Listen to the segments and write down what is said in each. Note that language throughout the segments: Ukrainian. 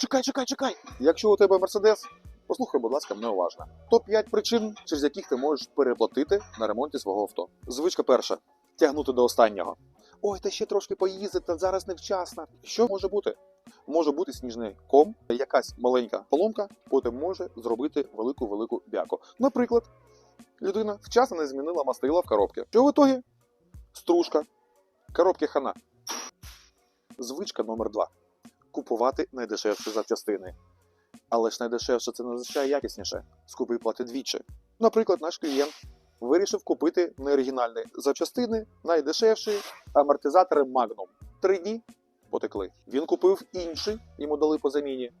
Чекай, чекай, чекай. Якщо у тебе Мерседес, послухай, будь ласка, мене уважно. Топ-5 причин, через яких ти можеш переплатити на ремонті свого авто. Звичка перша тягнути до останнього. Ой, та ще трошки поїздити, зараз невчасно. Що може бути? Може бути сніжний ком, якась маленька поломка, потім може зробити велику велику бяку. Наприклад, людина вчасно не змінила мастила в коробці. Що в ітогі? Стружка, коробки хана. Звичка номер два купувати найдешевші запчастини. Але ж найдешевше це не означає якісніше. Скупи плати двічі. Наприклад, наш клієнт вирішив купити неоригінальні запчастини, найдешевші амортизатори Magnum. Три дні потекли. Він купив інші, йому дали по заміні.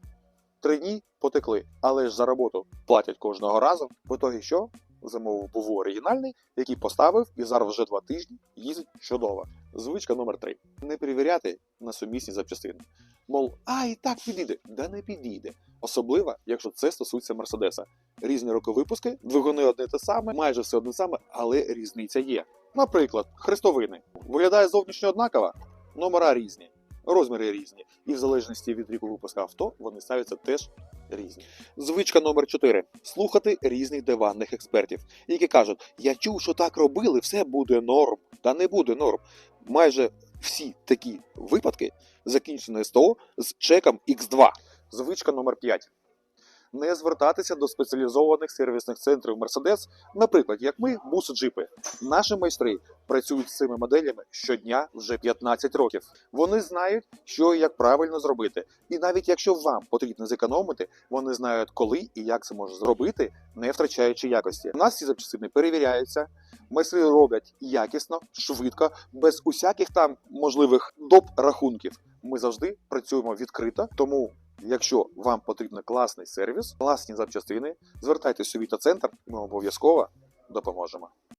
Три дні потекли, але ж за роботу платять кожного разу. В ітогі що? Замовив був оригінальний, який поставив і зараз вже два тижні їздить чудово. Звичка номер три: не перевіряти на сумісні запчастини. Мов, а і так підійде, да не підійде. Особливо, якщо це стосується Мерседеса. Різні роки випуски, двигуни одне те саме, майже все одне саме, але різниця є. Наприклад, хрестовини. Виглядає зовнішньо однаково, номера різні, розміри різні, і в залежності від віку випуска авто вони ставляться теж різні. Звичка номер 4 слухати різних диванних експертів, які кажуть: я чув, що так робили, все буде норм. Та не буде норм. Майже всі такі випадки закінчені СТО з чеком X2. Звичка номер 5 не звертатися до спеціалізованих сервісних центрів Mercedes, наприклад, як ми, буси джипи. Наші майстри працюють з цими моделями щодня вже 15 років. Вони знають, що і як правильно зробити. І навіть якщо вам потрібно зекономити, вони знають, коли і як це можна зробити, не втрачаючи якості. У нас ці запчастини перевіряються. Майстри роблять якісно, швидко, без усяких там можливих доп рахунків. Ми завжди працюємо відкрито, тому Якщо вам потрібен класний сервіс, класні запчастини, звертайтеся у Віта Центр, ми обов'язково допоможемо.